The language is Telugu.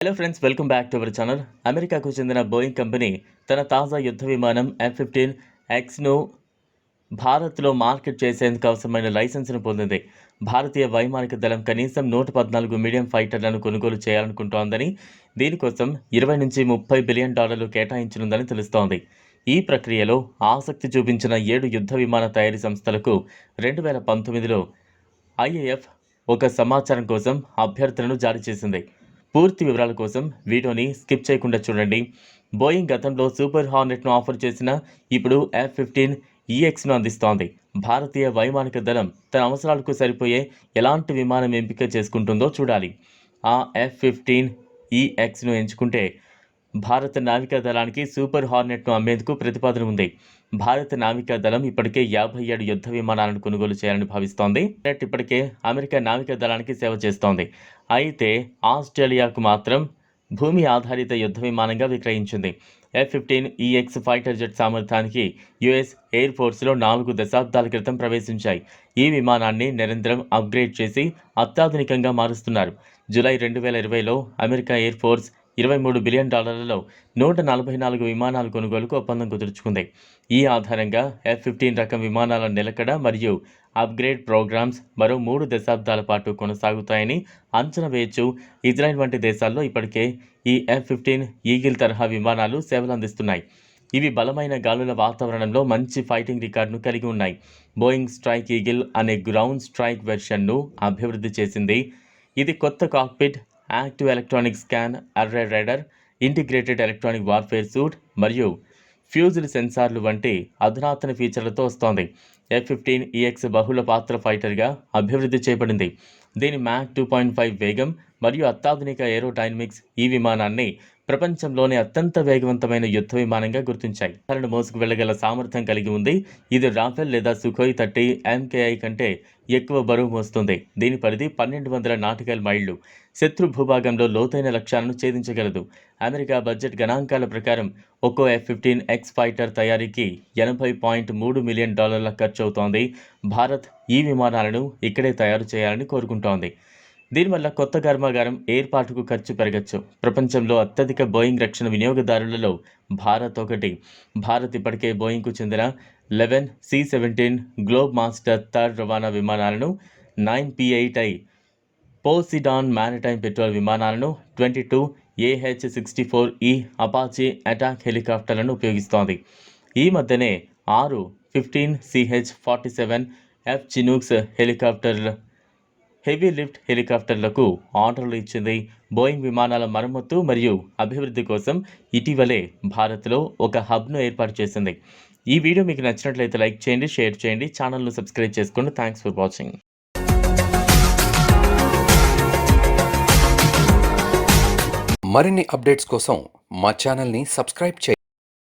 Hello friends welcome back to our channel అమెరికాకు చెందిన బోయింగ్ కంపెనీ తన తాజా యుద్ధ విమానం ఎఫ్ ఫిఫ్టీన్ ఎక్స్ను భారత్లో మార్కెట్ చేసేందుకు అవసరమైన లైసెన్స్ను పొందింది. భారతీయ వైమానిక దళం కనీసం నూట పద్నాలుగు మీడియం ఫైటర్లను కొనుగోలు చేయాలనుకుంటోందని దీనికోసం ఇరవై నుంచి ముప్పై బిలియన్ డాలర్లు కేటాయించనుందని తెలుస్తోంది. ఈ ప్రక్రియలో ఆసక్తి చూపించిన ఏడు యుద్ధ విమాన తయారీ సంస్థలకు రెండు వేల పంతొమ్మిదిలో ఐఏఎఫ్ ఒక సమాచారం కోసం అభ్యర్థనను జారీ చేసింది. పూర్తి వివరాల కోసం వీడియోని స్కిప్ చేయకుండా చూడండి. బోయింగ్ గతంలో సూపర్ హార్నెట్ను ఆఫర్ చేసిన ఇప్పుడు ఎఫ్ ఫిఫ్టీన్ ఈఎక్స్ను అందిస్తోంది. భారతీయ వైమానిక దళం తన అవసరాలకు సరిపోయే ఎలాంటి విమానం ఎంపిక చేసుకుంటుందో చూడాలి. ఆ ఎఫ్ ఫిఫ్టీన్ ఈఎక్స్ను ఎంచుకుంటే భారత నావికా దళానికి సూపర్ హార్నెట్ను అమ్మేందుకు ప్రతిపాదన ఉంది. భారత నావికా దళం ఇప్పటికే యాభై ఏడు యుద్ధ విమానాలను కొనుగోలు చేయాలని భావిస్తోంది. నెట్ ఇప్పటికే అమెరికా నావికా దళానికి సేవ చేస్తోంది. అయితే ఆస్ట్రేలియాకు మాత్రం భూమి ఆధారిత యుద్ధ విమానంగా విక్రయించింది. F fifteen EX fighter jet సామర్థ్యానికి యుఎస్ ఎయిర్ ఫోర్స్లో నాలుగు దశాబ్దాల క్రితం ప్రవేశించాయి. ఈ విమానాన్ని నిరంతరం అప్గ్రేడ్ చేసి అత్యాధునికంగా మారుస్తున్నారు. జూలై రెండు వేల ఇరవైలో అమెరికా ఎయిర్ ఫోర్స్ ఇరవై మూడు బిలియన్ డాలర్లలో నూట నలభై నాలుగు విమానాల కొనుగోలుకు ఒప్పందం కుదుర్చుకుంది. ఈ ఆధారంగా ఎఫ్ ఫిఫ్టీన్ రకం విమానాల నిలకడ మరియు అప్గ్రేడ్ ప్రోగ్రామ్స్ మరో మూడు దశాబ్దాల పాటు కొనసాగుతాయని అంచనా వేయచ్చు. ఇజ్రాయెల్ వంటి దేశాల్లో ఇప్పటికే ఈ ఎఫ్ ఫిఫ్టీన్ ఈగిల్ తరహా విమానాలు సేవలు అందిస్తున్నాయి. ఇవి బలమైన గాలుల వాతావరణంలో మంచి ఫైటింగ్ రికార్డును కలిగి ఉన్నాయి. బోయింగ్ స్ట్రైక్ ఈగిల్ అనే గ్రౌండ్ స్ట్రైక్ వెర్షన్ను అభివృద్ధి చేసింది. ఇది కొత్త cockpit active electronic scan array radar integrated electronic warfare suite మరియు ఫ్యూజ్డ్ సెన్సార్లు వంటి అధునాతన ఫీచర్లతో వస్తోంది. ఎఫ్ ఫిఫ్టీన్ ఈఎక్స్ బహుళ పాత్ర ఫైటర్గా అభివృద్ధి చేయబడింది దీని మ్యాక్ టూ పాయింట్ ఫైవ్ వేగం మరియు అత్యాధునిక ఏరోడైనమిక్స్ ఈ విమానాన్ని ప్రపంచంలోనే అత్యంత వేగవంతమైన యుద్ధ విమానంగా గుర్తించాయి. తనను మోసుకు వెళ్ళగల సామర్థ్యం కలిగి ఉంది. ఇది రాఫెల్ లేదా సుఖోయ్ థర్టీ ఎంకేఐ కంటే ఎక్కువ బరువు మోస్తుంది. దీని పరిధి పన్నెండు వందల నాటికల్ మైళ్ళు. శత్రు భూభాగంలో లోతైన లక్ష్యాలను ఛేదించగలదు. అమెరికా బడ్జెట్ గణాంకాల ప్రకారం ఒక్కో ఎఫ్ ఫిఫ్టీన్ ఎక్స్ ఫైటర్ తయారీకి ఎనభై పాయింట్ మూడు మిలియన్ డాలర్ల ఖర్చు అవుతోంది. భారత్ ఈ విమానాలను ఇక్కడే తయారు చేయాలని కోరుకుంటోంది. దీనివల్ల కొత్త కర్మాగారం ఏర్పాటుకు ఖర్చు పెరగచ్చు. ప్రపంచంలో అత్యధిక బోయింగ్ రక్షణ వినియోగదారులలో భారత్ ఒకటి. భారత్ ఇప్పటికే బోయింగ్కు చెందిన eleven C seventeen Globemaster third రవాణా విమానాలను nine P eight I Poseidon maritime patrol విమానాలను twenty two AH sixty four E Apache attack హెలికాప్టర్లను ఉపయోగిస్తోంది. ఈ మధ్యనే ఆరు fifteen CH forty seven F Chinooks helicopter heavy lift హెలికాప్టర్లకు ఆర్డర్లు ఇచ్చింది బోయింగ్ విమానాల మరమ్మతు మరియు అభివృద్ధి కోసం ఇటీవలే భారత్లో ఒక హబ్ను ఏర్పాటు చేసింది. ఈ వీడియో మీకు నచ్చినట్లయితే లైక్ చేయండి షేర్ చేయండి ఛానల్ను సబ్స్క్రైబ్ చేసుకోండి. Thanks for watching. మరిన్ని అప్డేట్స్ కోసం మా ఛానల్ని సబ్స్క్రైబ్ చేయండి.